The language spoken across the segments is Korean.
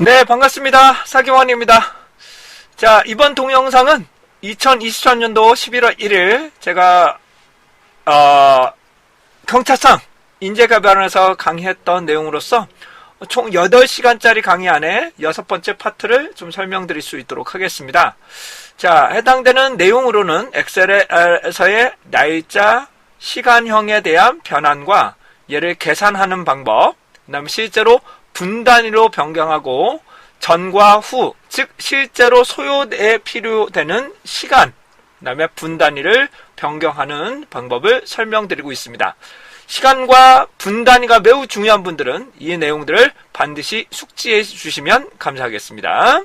네, 반갑습니다. 사기원입니다. 자, 이번 동영상은 2023년도 11월 1일 제가 어, 경찰상 인재개발원에서 강의했던 내용으로서 총 8시간짜리 강의 안에 여섯 번째 파트를 좀 설명드릴 수 있도록 하겠습니다. 자, 해당되는 내용으로는 엑셀에서의 날짜, 시간형에 대한 변환과 얘를 계산하는 방법, 그 다음에 실제로 분 단위로 변경하고 전과 후, 즉 실제로 소요에 필요되는 시간, 그 다음에 분 단위를 변경하는 방법을 설명드리고 있습니다. 시간과 분 단위가 매우 중요한 분들은 이 내용들을 반드시 숙지해 주시면 감사하겠습니다.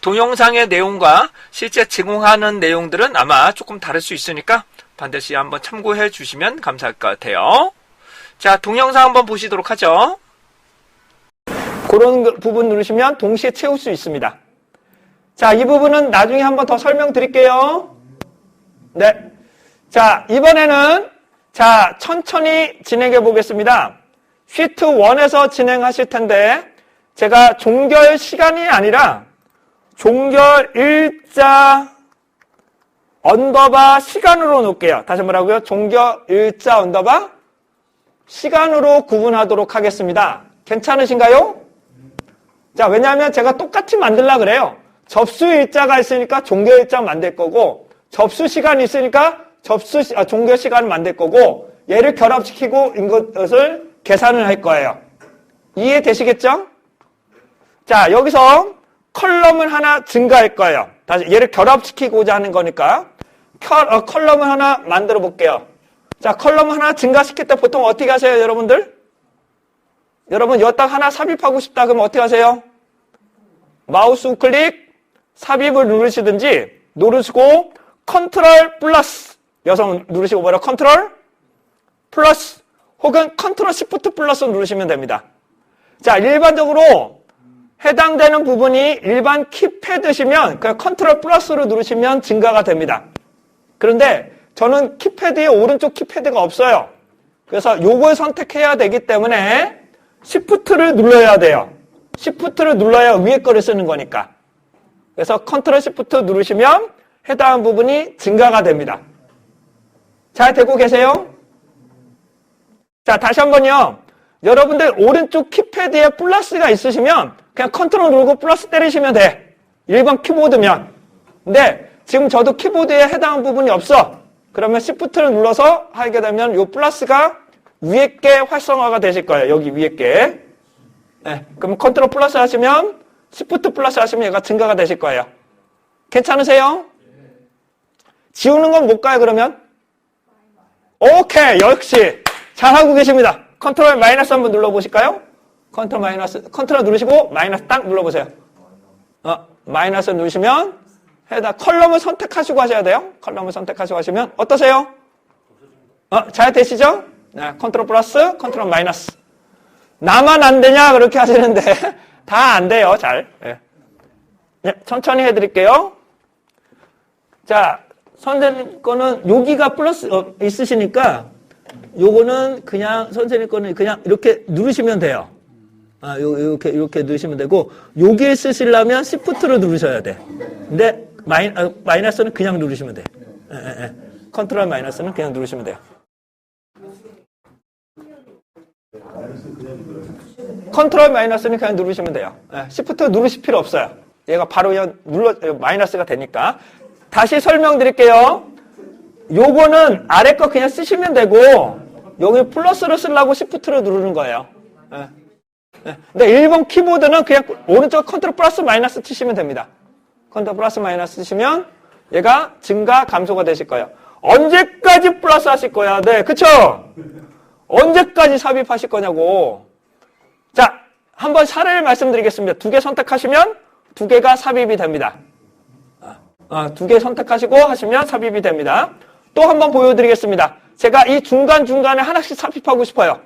동영상의 내용과 실제 제공하는 내용들은 아마 조금 다를 수 있으니까 반드시 한번 참고해 주시면 감사할 것 같아요. 자, 동영상 한번 보시도록 하죠. 그런 그 부분 누르시면 동시에 채울 수 있습니다. 자, 이 부분은 나중에 한번 더 설명드릴게요. 네. 자, 이번에는 자, 천천히 진행해 보겠습니다. 시트 1에서 진행하실 텐데 제가 종결 시간이 아니라 종결 일자 언더바 시간으로 놓을게요. 다시 뭐라고요? 종결 일자 언더바 시간으로 구분하도록 하겠습니다. 괜찮으신가요? 자, 왜냐하면 제가 똑같이 만들라 그래요. 접수 일자가 있으니까 종결 일자 만들 거고, 접수 시간이 있으니까 접수, 시- 아, 종결 시간을 만들 거고, 얘를 결합시키고 이것을 계산을 할 거예요. 이해되시겠죠? 자, 여기서 컬럼을 하나 증가할 거예요. 다시 얘를 결합시키고자 하는 거니까, 컬, 어, 컬럼을 하나 만들어 볼게요. 자, 컬럼 하나 증가시킬 때 보통 어떻게 하세요, 여러분들? 여러분, 여기다 하나 삽입하고 싶다 그러면 어떻게 하세요? 마우스 우클릭, 삽입을 누르시든지, 누르시고, 컨트롤 플러스, 여성 누르시고 뭐라, 컨트롤 플러스, 혹은 컨트롤 시프트 플러스 누르시면 됩니다. 자, 일반적으로 해당되는 부분이 일반 키패드시면, 그 컨트롤 플러스를 누르시면 증가가 됩니다. 그런데 저는 키패드에 오른쪽 키패드가 없어요. 그래서 요걸 선택해야 되기 때문에 시프트를 눌러야 돼요. 시프트를 눌러야 위에 거를 쓰는 거니까. 그래서 컨트롤 시프트 누르시면 해당 부분이 증가가 됩니다. 잘 되고 계세요? 자, 다시 한번요. 여러분들 오른쪽 키패드에 플러스가 있으시면 그냥 컨트롤 누르고 플러스 때리시면 돼. 일반 키보드면. 근데 지금 저도 키보드에 해당 부분이 없어. 그러면 시프트를 눌러서 하게 되면 이 플러스가 위에 게 활성화가 되실 거예요. 여기 위에 게. 네, 그럼 컨트롤 플러스 하시면 시프트 플러스 하시면 얘가 증가가 되실 거예요. 괜찮으세요? 지우는 건못 가요, 그러면? 오케이, 역시. 잘하고 계십니다. 컨트롤 마이너스 한번 눌러보실까요? 컨트롤 마이너스, 컨트롤 누르시고 마이너스 딱 눌러보세요. 어, 마이너스 누르시면 해다 컬럼을 선택하시고 하셔야 돼요. 컬럼을 선택하시고 하시면 어떠세요? 어, 잘 되시죠? 네, 컨트롤 플러스, 컨트롤 마이너스. 나만 안 되냐? 그렇게 하시는데 다 안 돼요. 잘. 예. 네, 천천히 해드릴게요. 자, 선생님 거는 여기가 플러스 어, 있으시니까 요거는 그냥 선생님 거는 그냥 이렇게 누르시면 돼요. 아, 요, 이렇게, 이렇게 누르시면 되고, 여기에 쓰시려면 시프트를 누르셔야 돼. 근데, 마이, 아, 마이너스는 그냥 누르시면 돼. 예, 예, 예. 컨트롤 마이너스는 그냥 누르시면 돼요. 컨트롤 마이너스는 그냥 누르시면 돼요. 예, 시프트 누르실 필요 없어요. 얘가 바로 그냥 눌러, 예, 마이너스가 되니까. 다시 설명드릴게요. 요거는 아래 거 그냥 쓰시면 되고, 여기 플러스를 쓰려고 시프트를 누르는 거예요. 예. 네. 근데 1번 키보드는 그냥 오른쪽 컨트롤 플러스 마이너스 치시면 됩니다. 컨트롤 플러스 마이너스 치시면 얘가 증가 감소가 되실 거예요. 언제까지 플러스 하실 거야? 네, 그쵸? 언제까지 삽입하실 거냐고. 자, 한번 사례를 말씀드리겠습니다. 두 개 선택하시면 두 개가 삽입이 됩니다. 아, 두 개 선택하시고 하시면 삽입이 됩니다. 또 한번 보여드리겠습니다. 제가 이 중간중간에 하나씩 삽입하고 싶어요.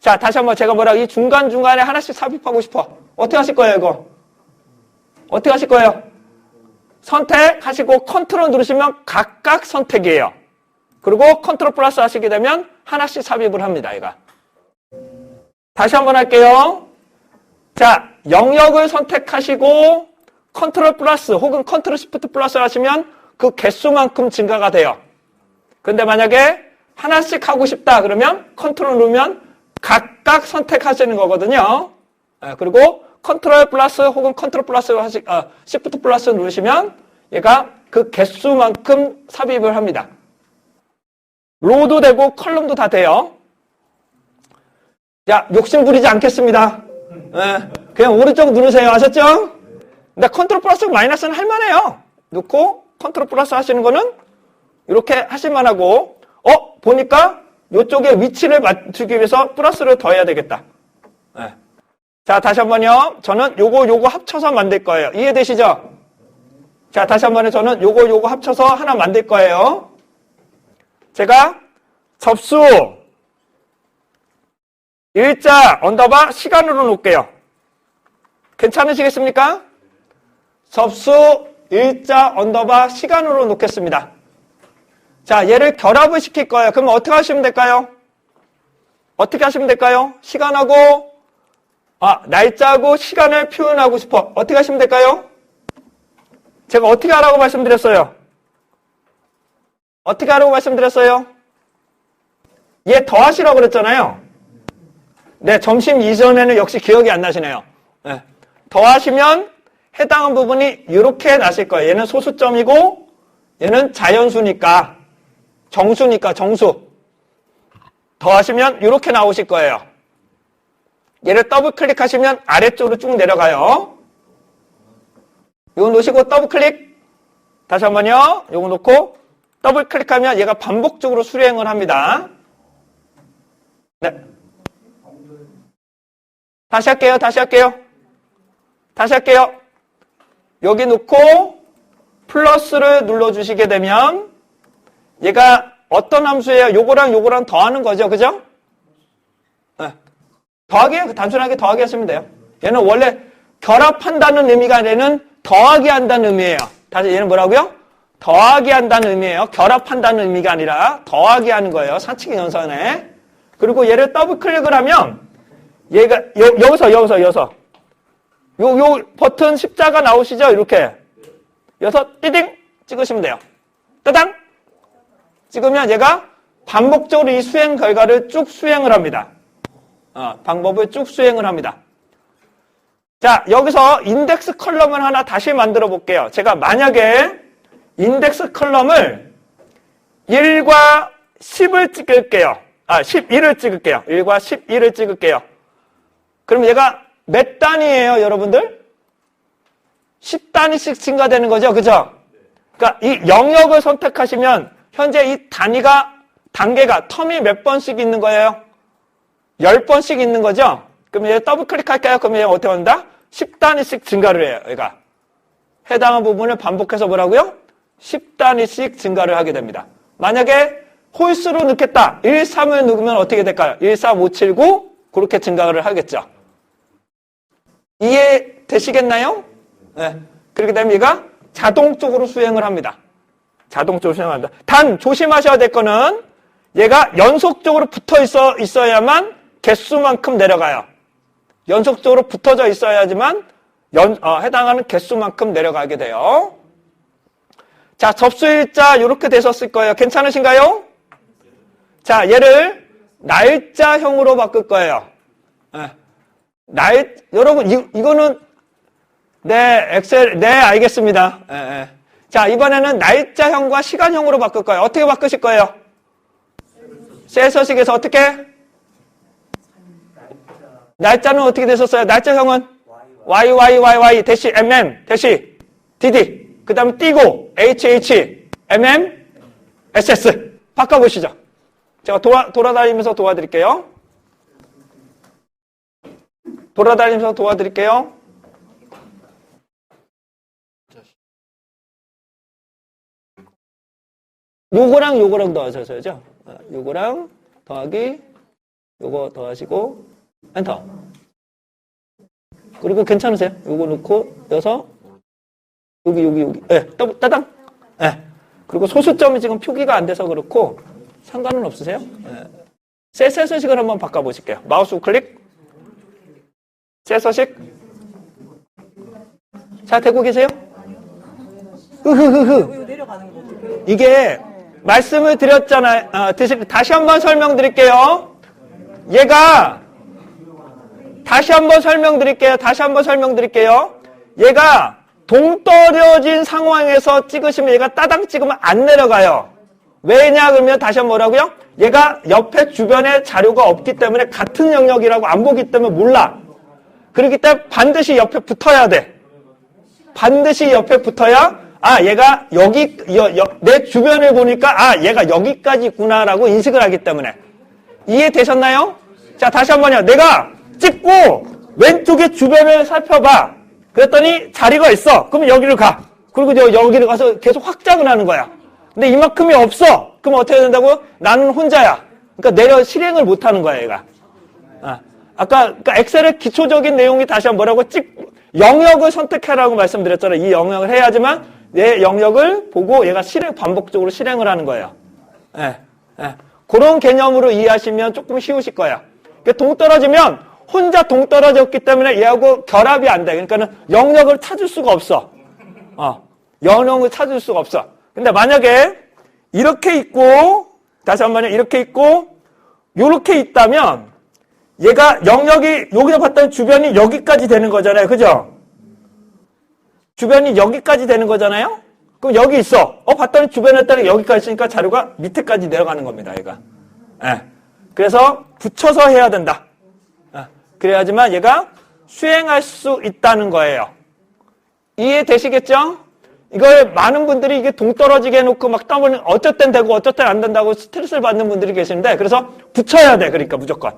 자, 다시 한번 제가 뭐라고 이 중간중간에 하나씩 삽입하고 싶어. 어떻게 하실 거예요, 이거? 어떻게 하실 거예요? 선택하시고 컨트롤 누르시면 각각 선택이에요. 그리고 컨트롤 플러스 하시게 되면 하나씩 삽입을 합니다, 얘가. 다시 한번 할게요. 자, 영역을 선택하시고 컨트롤 플러스 혹은 컨트롤 시프트 플러스 하시면 그 개수만큼 증가가 돼요. 근데 만약에 하나씩 하고 싶다 그러면 컨트롤 누르면 각각 선택하시는 거거든요. 예, 그리고 컨트롤 플러스 혹은 컨트롤 플러스 하시, 아, 시프트 플러스 누르시면 얘가 그 개수만큼 삽입을 합니다. 로도 되고 컬럼도 다 돼요. 자, 욕심 부리지 않겠습니다. 예, 그냥 오른쪽 누르세요. 아셨죠? 근데 컨트롤 플러스 마이너스는 할만해요. 넣고 컨트롤 플러스 하시는 거는 이렇게 하실만 하고 어 보니까 이쪽에 위치를 맞추기 위해서 플러스를 더해야 되겠다. 예. 자 다시 한 번요. 저는 요거 요거 합쳐서 만들 거예요. 이해되시죠? 자 다시 한번요. 저는 요거 요거 합쳐서 하나 만들 거예요. 제가 접수 일자 언더바 시간으로 놓을게요. 괜찮으시겠습니까? 접수 일자 언더바 시간으로 놓겠습니다. 자, 얘를 결합을 시킬 거예요. 그럼 어떻게 하시면 될까요? 어떻게 하시면 될까요? 시간하고, 아, 날짜하고 시간을 표현하고 싶어. 어떻게 하시면 될까요? 제가 어떻게 하라고 말씀드렸어요? 어떻게 하라고 말씀드렸어요? 얘 더하시라고 그랬잖아요. 네, 점심 이전에는 역시 기억이 안 나시네요. 네. 더하시면 해당한 부분이 이렇게 나실 거예요. 얘는 소수점이고 얘는 자연수니까 정수니까 정수. 더하시면 이렇게 나오실 거예요. 얘를 더블 클릭하시면 아래쪽으로 쭉 내려가요. 이거 놓으시고 더블 클릭. 다시 한번요. 이거 놓고 더블 클릭하면 얘가 반복적으로 수행을 합니다. 네. 다시 할게요. 다시 할게요. 다시 할게요. 여기 놓고 플러스를 눌러주시게 되면 얘가 어떤 함수예요? 요거랑 요거랑 더하는 거죠. 그죠? 네. 더하기, 단순하게 더하기 하시면 돼요. 얘는 원래 결합한다는 의미가 아니라 더하기 한다는 의미예요. 다시 얘는 뭐라고요? 더하기 한다는 의미예요. 결합한다는 의미가 아니라 더하기 하는 거예요. 사칙 연산에. 그리고 얘를 더블 클릭을 하면 얘가 여, 여기서 여기서 여기서 요, 요 버튼 십자가 나오시죠? 이렇게. 여기서 띠딩 찍으시면 돼요. 따당! 찍으면 얘가 반복적으로 이 수행 결과를 쭉 수행을 합니다. 어, 방법을 쭉 수행을 합니다. 자, 여기서 인덱스 컬럼을 하나 다시 만들어 볼게요. 제가 만약에 인덱스 컬럼을 1과 10을 찍을게요. 아, 11을 찍을게요. 1과 11을 찍을게요. 그럼 얘가 몇 단위예요, 여러분들? 10단위씩 증가되는 거죠, 그죠? 그러니까 이 영역을 선택하시면 현재 이 단위가 단계가 텀이 몇 번씩 있는 거예요? 10번씩 있는 거죠? 그럼 얘 더블 클릭할까요? 그럼 얘 어떻게 한다? 10단위씩 증가를 해요, 얘가. 해당한 부분을 반복해서 뭐라고요? 10단위씩 증가를 하게 됩니다. 만약에 홀수로 넣겠다. 1, 3을 넣으면 어떻게 될까요? 1, 3, 5, 7, 9 그렇게 증가를 하겠죠. 이해되시겠나요? 네. 그렇게 되면 얘가 자동적으로 수행을 합니다. 자동적으로 수행합니다. 단 조심하셔야 될 거는 얘가 연속적으로 붙어 있어 있어야만 개수만큼 내려가요. 연속적으로 붙어져 있어야지만 연, 어, 해당하는 개수만큼 내려가게 돼요. 자, 접수일자 이렇게 되셨을 거예요. 괜찮으신가요? 자, 얘를 날짜형으로 바꿀 거예요. 네. 날, 여러분, 이, 이거는, 네, 엑셀, 네, 알겠습니다. 예, 예. 자, 이번에는 날짜형과 시간형으로 바꿀 거예요. 어떻게 바꾸실 거예요? 셀서식에서 어떻게? 날짜는 어떻게 되셨어요? 날짜형은? y, y, y, y, 대시, mm, 대시, dd. 그 다음에 띄고, hh, mm, ss. 바꿔보시죠. 제가 돌아, 돌아다니면서 도와드릴게요. 돌아다니면서 도와드릴게요. 요거랑 요거랑 더하셔야죠. 아, 요거랑 더하기, 요거 더하시고, 엔터. 그리고 괜찮으세요? 요거 넣고, 여서, 여기, 여기, 여기. 예, 네, 따당. 예. 네. 그리고 소수점이 지금 표기가 안 돼서 그렇고, 상관은 없으세요? 예. 네. 셀 서식을 한번 바꿔보실게요. 마우스 클릭. 세서식? 잘 되고 계세요? 흐흐흐흐. 어떻게? 이게 말씀을 드렸잖아요. 아, 드시- 다시 한번 설명드릴게요. 얘가 다시 한번 설명드릴게요. 다시 한번 설명드릴게요. 얘가 동떨어진 상황에서 찍으시면 얘가 따당 찍으면 안 내려가요. 왜냐 그러면 다시 한번 뭐라고요? 얘가 옆에 주변에 자료가 없기 때문에 같은 영역이라고 안 보기 때문에 몰라. 그렇기 때문에 반드시 옆에 붙어야 돼. 반드시 옆에 붙어야 아 얘가 여기 여- 여- 내 주변을 보니까 아 얘가 여기까지 있구나라고 인식을 하기 때문에 이해되셨나요? 자 다시 한번요. 내가 찍고 왼쪽에 주변을 살펴봐. 그랬더니 자리가 있어. 그럼 여기를 가. 그리고 저 여기를 가서 계속 확장을 하는 거야. 근데 이만큼이 없어. 그럼 어떻게 해야 된다고? 나는 혼자야. 그러니까 내려 실행을 못 하는 거야 얘가. 아, 아까 그러니까 엑셀의 기초적인 내용이 다시 한번 뭐라고 찍 영역을 선택해라고 말씀드렸잖아요. 이 영역을 해야지만 내 영역을 보고 얘가 실행 반복적으로 실행을 하는 거예요. 예, 예. 그런 개념으로 이해하시면 조금 쉬우실 거예요. 그러니까 동떨어지면 혼자 동떨어졌기 때문에 얘하고 결합이 안 돼. 그러니까는 영역을 찾을 수가 없어. 어, 영역을 찾을 수가 없어. 근데 만약에 이렇게 있고 다시 한 번요. 이렇게 있고 요렇게 있다면 얘가 영역이 여기서 봤더니 주변이 여기까지 되는 거잖아요. 그죠? 주변이 여기까지 되는 거잖아요. 그럼 여기 있어. 어 봤더니 주변에 따라 여기까지 있으니까 자료가 밑에까지 내려가는 겁니다. 얘가. 예. 그래서 붙여서 해야 된다. 예. 그래야지만 얘가 수행할 수 있다는 거예요. 이해되시겠죠? 이걸 많은 분들이 이게 동떨어지게 해놓고 막 떠보는 땐 되고 땐안 된다고 스트레스를 받는 분들이 계시는데 그래서 붙여야 돼. 그러니까 무조건.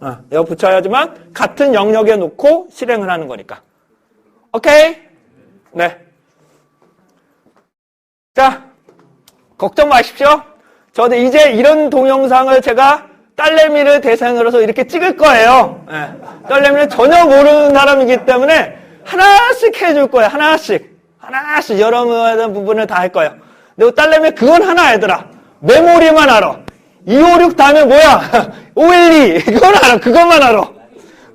어, 이거 붙여야지만 같은 영역에 놓고 실행을 하는 거니까. 오케이? 네. 자, 걱정 마십시오. 저도 이제 이런 동영상을 제가 딸내미를 대상으로서 이렇게 찍을 거예요. 예. 딸내미는 전혀 모르는 사람이기 때문에 하나씩 해줄 거예요. 하나씩. 하나씩 여러 부분을 다 할 거예요. 근데 딸내미 그건 하나 얘들아. 메모리만 알아. 256 다음에 뭐야? 512. 그건 알아. 그것만 알아.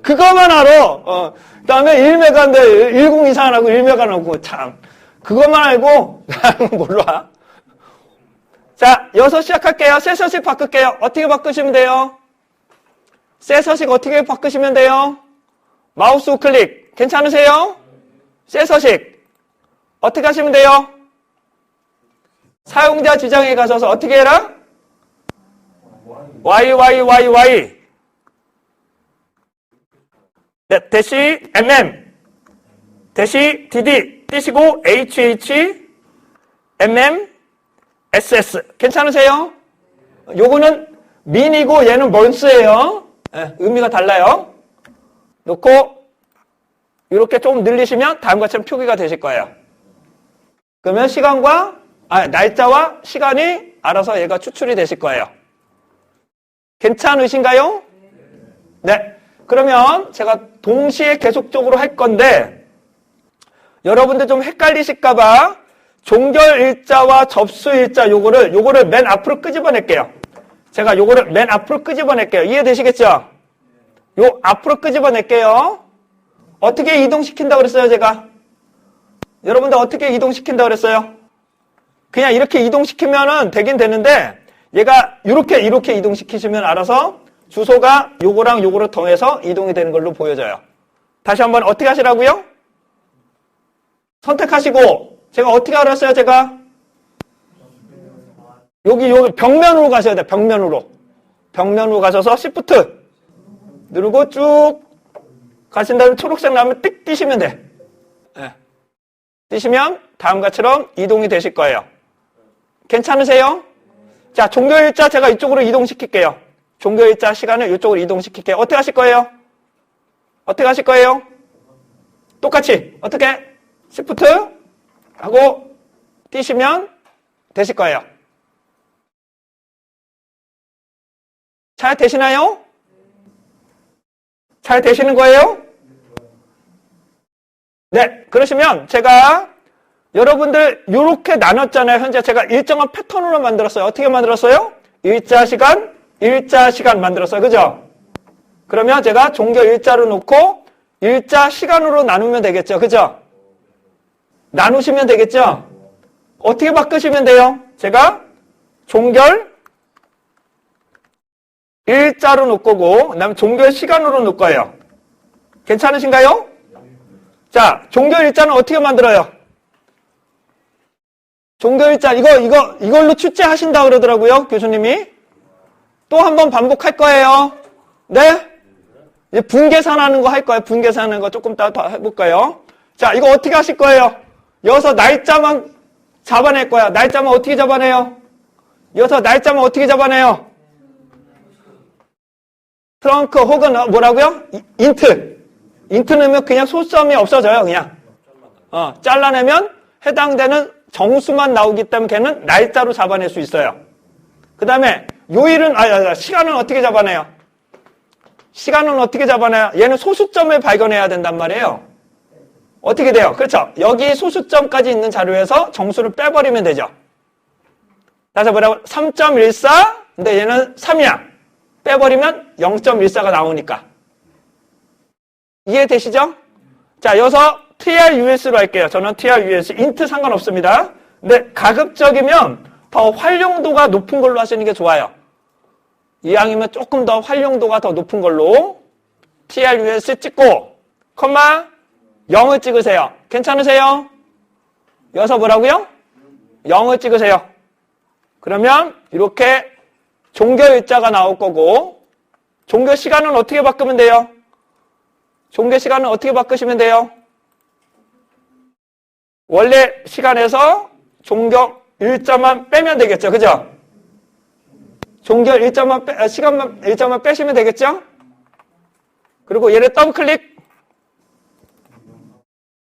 그것만 알아. 어. 그 다음에 1메가인데 1024라고 1메가 나오고 참. 그것만 알고 나는 몰라. 자, 여섯 시작할게요. 새 서식 바꿀게요. 어떻게 바꾸시면 돼요? 새 서식 어떻게 바꾸시면 돼요? 마우스 우클릭. 괜찮으세요? 새 서식. 어떻게 하시면 돼요? 사용자 지정에 가셔서 어떻게 해라? Y, Y, Y, Y. 네, 대시 MM. 대시 DD. 띄시고 HH. MM. SS. 괜찮으세요? 요거는 민이고 얘는 먼스예요. 예, 의미가 달라요. 놓고 이렇게 조금 늘리시면 다음과 같이 표기가 되실 거예요. 그러면 시간과 아, 날짜와 시간이 알아서 얘가 추출이 되실 거예요. 괜찮으신가요? 네. 그러면 제가 동시에 계속적으로 할 건데 여러분들 좀 헷갈리실까봐 종결 일자와 접수 일자 요거를 요거를 맨 앞으로 끄집어낼게요. 제가 요거를 맨 앞으로 끄집어낼게요. 이해되시겠죠? 요 앞으로 끄집어낼게요. 어떻게 이동시킨다고 그랬어요, 제가? 여러분들 어떻게 이동시킨다고 그랬어요? 그냥 이렇게 이동시키면은 되긴 되는데 얘가 이렇게 이렇게 이동시키시면 알아서 주소가 요거랑 요거를 통해서 이동이 되는 걸로 보여져요. 다시 한번 어떻게 하시라고요? 선택하시고 제가 어떻게 알았어요, 제가? 여기 여기 벽면으로 가셔야 돼. 벽면으로. 벽면으로 가셔서 시프트 누르고 쭉 가신 다음에 초록색 나오면 띡 뛰시면 돼. 예. 뛰시면 다음과처럼 이동이 되실 거예요. 괜찮으세요? 자, 종교일자 제가 이쪽으로 이동시킬게요. 종교일자 시간을 이쪽으로 이동시킬게요. 어떻게 하실 거예요? 어떻게 하실 거예요? 똑같이. 어떻게? 시프트 하고 뛰시면 되실 거예요. 잘 되시나요? 잘 되시는 거예요? 네, 그러시면 제가 여러분들 이렇게 나눴잖아요. 현재 제가 일정한 패턴으로 만들었어요. 어떻게 만들었어요? 일자 시간, 일자 시간 만들었어요. 그죠? 그러면 제가 종교 일자로 놓고 일자 시간으로 나누면 되겠죠. 그죠? 나누시면 되겠죠? 어떻게 바꾸시면 돼요? 제가 종결 일자로 놓을 거고, 그 다음에 종결 시간으로 놓을 거예요. 괜찮으신가요? 자, 종결 일자는 어떻게 만들어요? 종결 일자, 이거, 이거, 이걸로 출제하신다 그러더라고요, 교수님이. 또 한 번 반복할 거예요. 네? 이제 분계산하는 거 할 거예요. 분계산하는 거 조금 따더 해볼까요? 자, 이거 어떻게 하실 거예요? 여기서 날짜만 잡아낼 거야. 날짜만 어떻게 잡아내요? 여기서 날짜만 어떻게 잡아내요? 트렁크 혹은 어, 뭐라고요? 이- 인트. 인트 넣으면 그냥 소점이 없어져요, 그냥. 어, 잘라내면 해당되는 정수만 나오기 때문에 걔는 날짜로 잡아낼 수 있어요. 그 다음에 요일은, 아, 아, 아, 시간은 어떻게 잡아내요? 시간은 어떻게 잡아내요? 얘는 소수점을 발견해야 된단 말이에요. 어떻게 돼요? 그렇죠. 여기 소수점까지 있는 자료에서 정수를 빼버리면 되죠. 다시 뭐라고? 3.14? 근데 얘는 3이야. 빼버리면 0.14가 나오니까. 이해되시죠? 자, 여기서 TRUS로 할게요. 저는 TRUS, 인트 상관없습니다. 근데 가급적이면 더 활용도가 높은 걸로 하시는 게 좋아요. 이왕이면 조금 더 활용도가 더 높은 걸로 TRUS 찍고, 컴마 0을 찍으세요. 괜찮으세요? 여기서 뭐라고요? 0을 찍으세요. 그러면 이렇게 종교 일자가 나올 거고 종교 시간은 어떻게 바꾸면 돼요? 종교 시간은 어떻게 바꾸시면 돼요? 원래 시간에서 종교 일자만 빼면 되겠죠. 그죠? 종교 일자만 빼, 아, 시간만 일자만 빼시면 되겠죠? 그리고 얘를 더블 클릭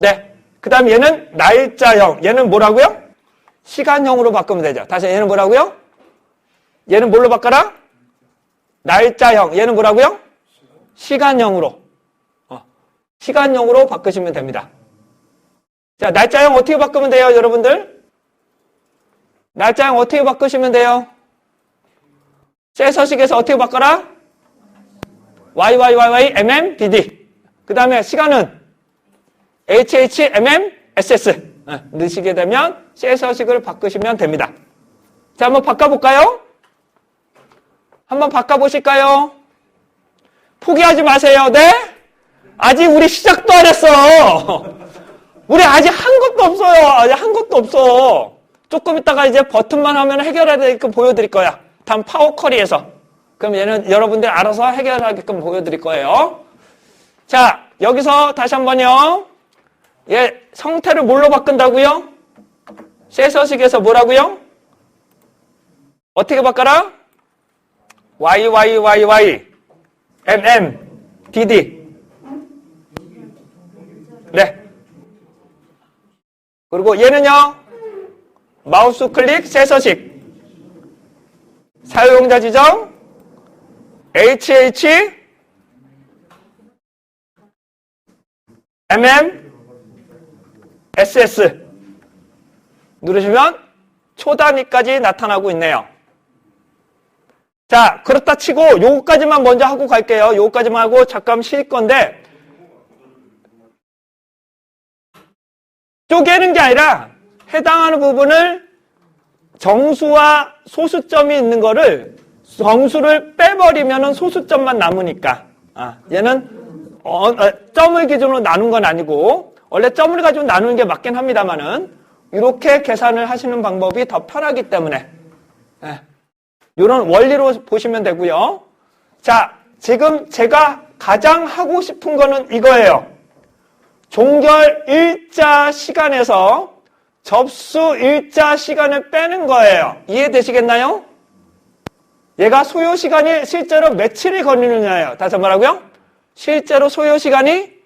네. 그 다음 얘는 날짜형. 얘는 뭐라고요? 시간형으로 바꾸면 되죠. 다시 얘는 뭐라고요? 얘는 뭘로 바꿔라? 날짜형. 얘는 뭐라고요? 시간형으로. 어, 시간형으로 바꾸시면 됩니다. 자, 날짜형 어떻게 바꾸면 돼요, 여러분들? 날짜형 어떻게 바꾸시면 돼요? 셀 서식에서 어떻게 바꿔라? YYYY MM BD. 그 다음에 시간은 HHMMSS 네, 넣으시게 되면 셀 서식을 바꾸시면 됩니다. 자, 한번 바꿔볼까요? 한번 바꿔보실까요? 포기하지 마세요. 네? 아직 우리 시작도 안 했어. 우리 아직 한 것도 없어요. 아직 한 것도 없어. 조금 있다가 이제 버튼만 하면 해결하게끔 보여드릴 거야. 다음 파워커리에서. 그럼 얘는 여러분들 알아서 해결하게끔 보여드릴 거예요. 자, 여기서 다시 한 번요. 얘 성태를 뭘로 바꾼다고요? 셀서식에서 뭐라고요? 어떻게 바꿔라? y y y y m m d d 네. 그리고 얘는요. 마우스 클릭 셀서식 사용자 지정 hh mm SS 누르시면 초단위까지 나타나고 있네요. 자, 그렇다 치고 요거까지만 먼저 하고 갈게요. 요거까지만 하고 잠깐 쉴 건데 쪼개는 게 아니라 해당하는 부분을 정수와 소수점이 있는 거를 정수를 빼버리면 소수점만 남으니까 아, 얘는 어, 어, 점을 기준으로 나눈 건 아니고 원래 점을 가지고 나누는 게 맞긴 합니다만은 이렇게 계산을 하시는 방법이 더 편하기 때문에 예, 이런 원리로 보시면 되고요. 자, 지금 제가 가장 하고 싶은 거는 이거예요. 종결 일자 시간에서 접수 일자 시간을 빼는 거예요. 이해되시겠나요? 얘가 소요 시간이 실제로 며칠이 걸리느냐예요. 다시 말하고요. 실제로 소요 시간이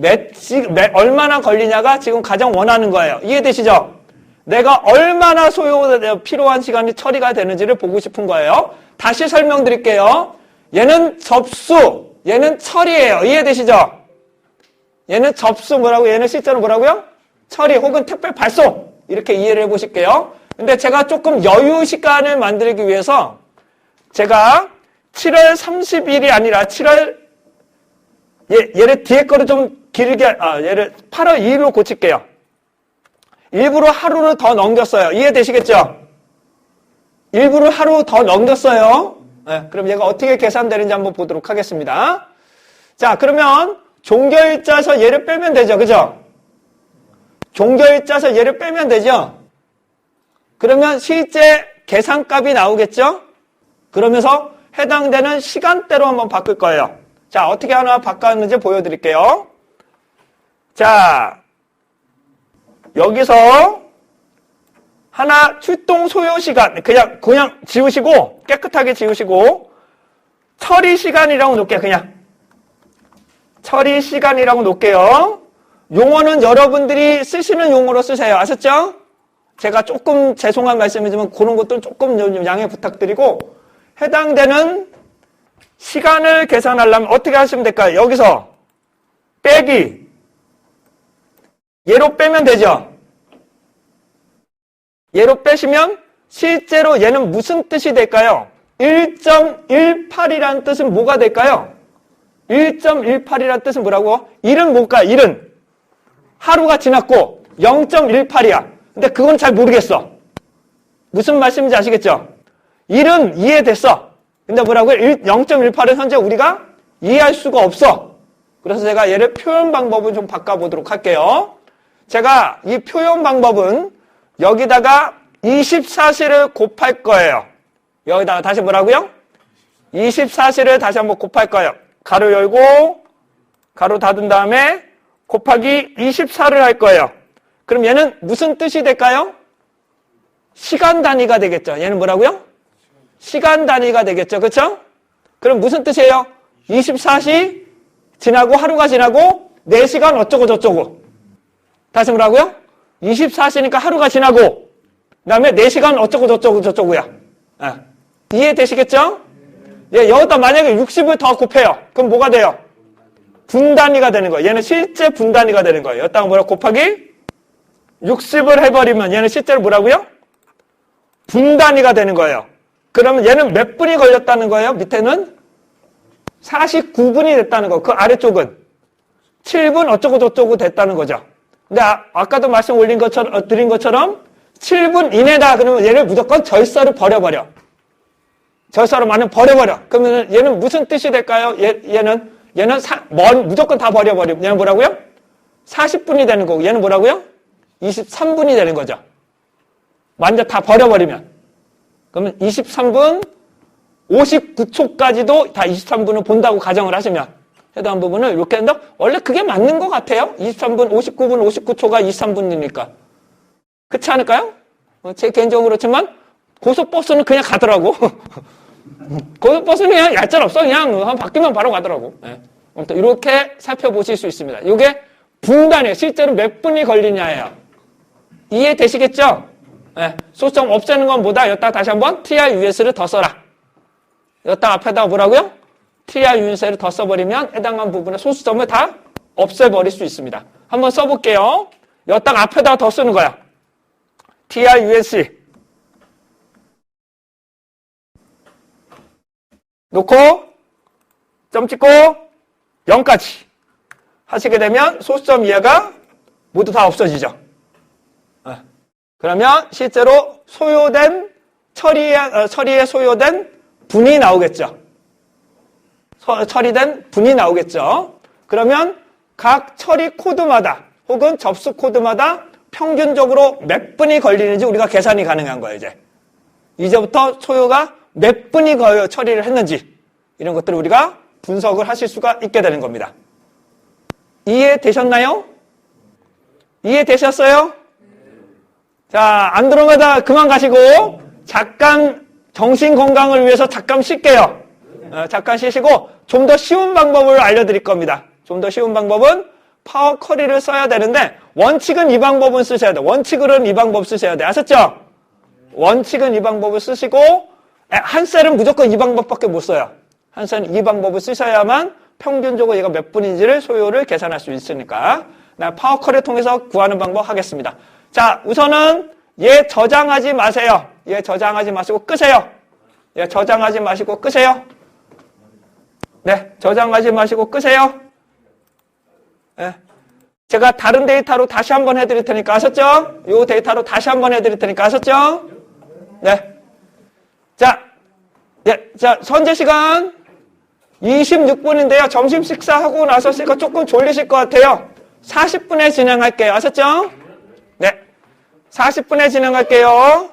며칠, 매- 얼마나 걸리냐가 지금 가장 원하는 거예요. 이해되시죠? 내가 얼마나 소요 필요한 시간이 처리가 되는지를 보고 싶은 거예요. 다시 설명드릴게요. 얘는 접수, 얘는 처리예요. 이해되시죠? 얘는 접수 뭐라고? 얘는 실제로 뭐라고요? 처리 혹은 택배 발송 이렇게 이해를 해보실게요. 근데 제가 조금 여유 시간을 만들기 위해서 제가 7월 30일이 아니라 7월 얘, 얘를 뒤에 거를 좀 길게, 아, 얘를 8월 2일로 고칠게요. 일부러 하루를 더 넘겼어요. 이해되시겠죠? 일부러 하루 더 넘겼어요. 네, 그럼 얘가 어떻게 계산되는지 한번 보도록 하겠습니다. 자, 그러면 종결자에서 얘를 빼면 되죠. 그죠? 종결자에서 얘를 빼면 되죠. 그러면 실제 계산값이 나오겠죠? 그러면서 해당되는 시간대로 한번 바꿀 거예요. 자, 어떻게 하나 바꿨는지 보여드릴게요. 자, 여기서 하나 출동 소요 시간 그냥 그냥 지우시고 깨끗하게 지우시고 처리 시간이라고 놓을게요. 그냥 처리 시간이라고 놓을게요. 용어는 여러분들이 쓰시는 용어로 쓰세요. 아셨죠? 제가 조금 죄송한 말씀이지만 그런 것들은 조금 좀 양해 부탁드리고 해당되는 시간을 계산하려면 어떻게 하시면 될까요? 여기서 빼기 얘로 빼면 되죠. 얘로 빼시면 실제로 얘는 무슨 뜻이 될까요? 1.18이라는 뜻은 뭐가 될까요? 1.18이라는 뜻은 뭐라고? 1은 뭘까요? 1은 하루가 지났고 0.18이야. 근데 그건 잘 모르겠어. 무슨 말씀인지 아시겠죠? 1은 이해됐어. 근데 뭐라고요? 0.18은 현재 우리가 이해할 수가 없어. 그래서 제가 얘를 표현 방법을 좀 바꿔보도록 할게요. 제가 이 표현 방법은 여기다가 24시를 곱할 거예요. 여기다가 다시 뭐라고요? 24시를 다시 한번 곱할 거예요. 가로 열고 가로 닫은 다음에 곱하기 24를 할 거예요. 그럼 얘는 무슨 뜻이 될까요? 시간 단위가 되겠죠. 얘는 뭐라고요? 시간 단위가 되겠죠. 그렇죠? 그럼 무슨 뜻이에요? 24시 지나고 하루가 지나고 4시간 어쩌고 저쩌고. 다시 뭐라고요? 24시니까 하루가 지나고 그 다음에 4시간 어쩌고 저쩌고 저쩌고야. 예. 이해되시겠죠? 예, 여기다 만약에 60을 더 곱해요. 그럼 뭐가 돼요? 분단위가 되는 거예요. 얘는 실제 분단위가 되는 거예요. 여기다가 뭐라 곱하기 60을 해버리면 얘는 실제로 뭐라고요? 분단위가 되는 거예요. 그러면 얘는 몇 분이 걸렸다는 거예요? 밑에는 49분이 됐다는 거. 그 아래쪽은 7분 어쩌고 저쩌고 됐다는 거죠. 근데 아, 까도 말씀 올린 것처럼 어, 드린 것처럼 7분 이내다 그러면 얘를 무조건 절사를 버려버려. 절사로 많은 버려버려. 그러면 얘는 무슨 뜻이 될까요? 얘, 얘는 얘는 사, 먼, 무조건 다 버려버리고 얘는 뭐라고요? 40분이 되는 거고 얘는 뭐라고요? 23분이 되는 거죠. 완전 다 버려버리면. 그러면 23분 59초까지도 다 23분을 본다고 가정을 하시면 해당 부분을 이렇게 한다? 원래 그게 맞는 것 같아요. 23분, 59분, 59초가 23분이니까. 그렇지 않을까요? 어, 제 개인적으로 그렇지만 고속버스는 그냥 가더라고. 고속버스는 그냥 얄짤 없어. 그냥 한 바뀌면 바로 가더라고. 네. 이렇게 살펴보실 수 있습니다. 이게 분단이에요. 실제로 몇 분이 걸리냐예요. 이해되시겠죠? 네. 소점 없애는 건 뭐다? 여기다 다시 한번 TR-US를 더 써라. 여기다 앞에다가 뭐라고요? TR-US를 더 써버리면 해당한 부분의 소수점을 다 없애버릴 수 있습니다. 한번 써볼게요. 여기다가 앞에다가 더 쓰는 거야. TR-US 놓고 점 찍고 0까지 하시게 되면 소수점 이하가 모두 다 없어지죠. 어. 그러면 실제로 소요된 처리에, 어, 처리에 소요된 분이 나오겠죠. 처리된 분이 나오겠죠. 그러면 각 처리 코드마다 혹은 접수 코드마다 평균적으로 몇 분이 걸리는지 우리가 계산이 가능한 거예요, 이제. 이제부터 소요가 몇 분이 거여 처리를 했는지 이런 것들을 우리가 분석을 하실 수가 있게 되는 겁니다. 이해되셨나요? 이해되셨어요? 자, 안드로메다 그만 가시고 잠깐 정신 건강을 위해서 잠깐 쉴게요. 어, 잠깐 쉬시고 좀 더 쉬운 방법을 알려드릴 겁니다. 좀 더 쉬운 방법은 파워 커리를 써야 되는데 원칙은 이 방법은 쓰셔야 돼. 원칙으로는 이 방법 쓰셔야 돼. 아셨죠? 원칙은 이 방법을 쓰시고 한 셀은 무조건 이 방법밖에 못 써요. 한 셀은 이 방법을 쓰셔야만 평균적으로 얘가 몇 분인지를 소요를 계산할 수 있으니까 나 파워 커리를 통해서 구하는 방법 하겠습니다. 자, 우선은 얘 저장하지 마세요. 얘 저장하지 마시고 끄세요. 얘 저장하지 마시고 끄세요. 네, 저장하지 마시고 끄세요. 예. 제가 다른 데이터로 다시 한번 해드릴 테니까 아셨죠? 이 데이터로 다시 한번 해드릴 테니까 아셨죠? 네. 자, 예, 자, 선제 시간 26분인데요. 점심 식사하고 나서 쓰니까 조금 졸리실 것 같아요. 40분에 진행할게요. 아셨죠? 네. 40분에 진행할게요.